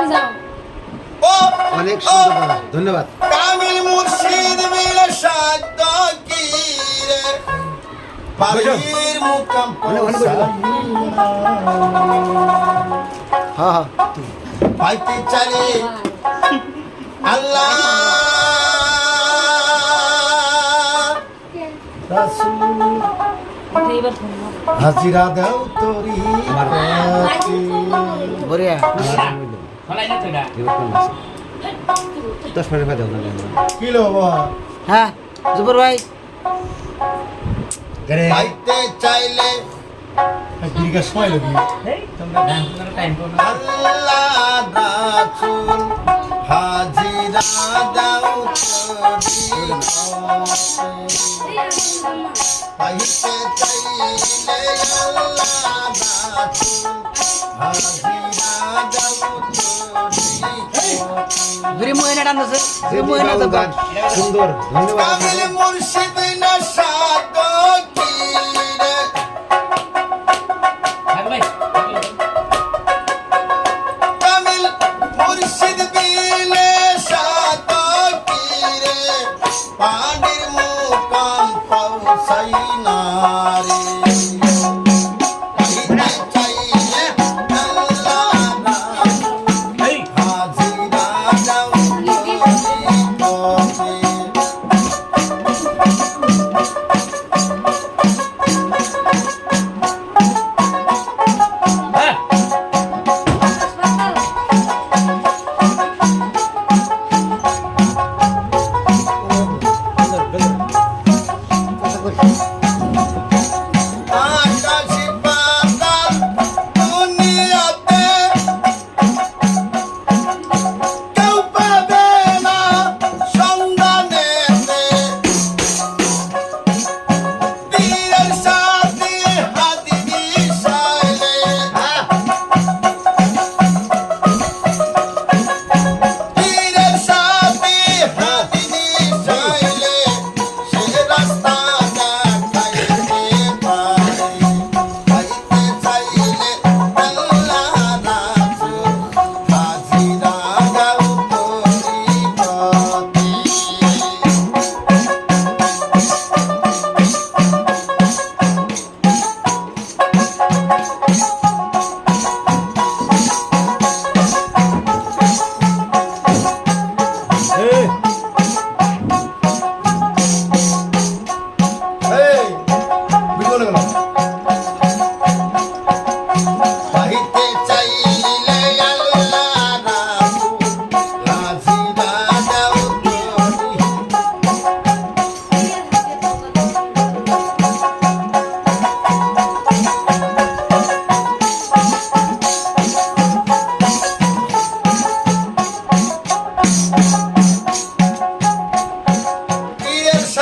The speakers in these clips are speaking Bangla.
তুমি যাও অনেক সুন্দর ধন্যবাদ। কামিল মুর্শিদ মিলে সাদ্দ কি রে? মুকাম। হ্যাঁ হ্যাঁ। পাইতে চালি আল্লাহ। হাজিরা দাও তোরি এটা দশ মিনিট কিলো বাবা হ্যাঁ জুবর ভাই পাইতে চাইলে বিরিকা সময় লাগি এই তোমরা গান তোমরা টাইম করো না আল্লাহ রাসূল হাজিরা দাও পাইতে চাইলে আল্লাহ হাজিরা ঘুরে মহিনা টানতেছে ঘুরে মহিনা সুন্দর ধন্যবাদ।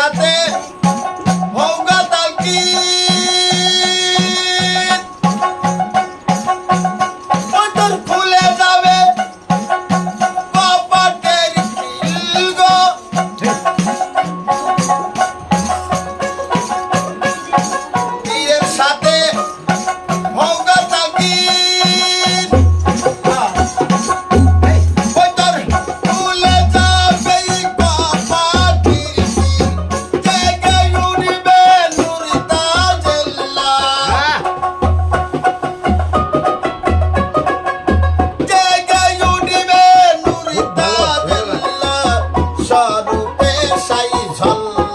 রাতে রূপে সাই ঝল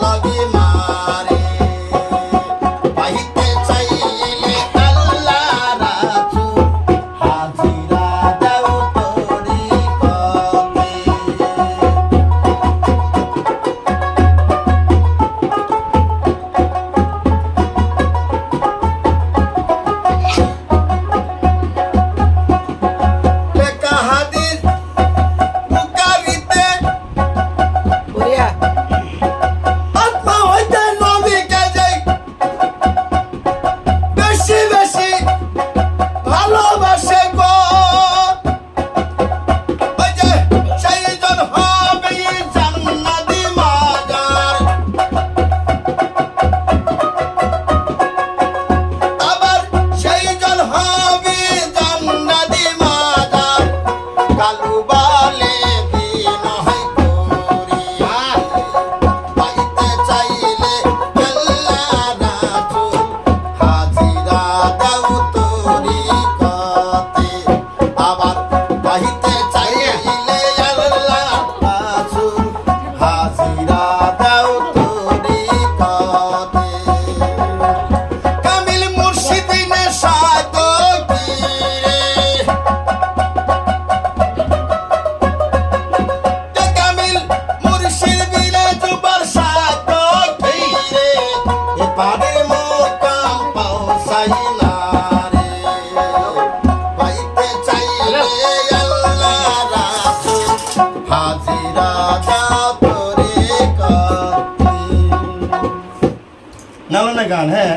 গান হ্যাঁ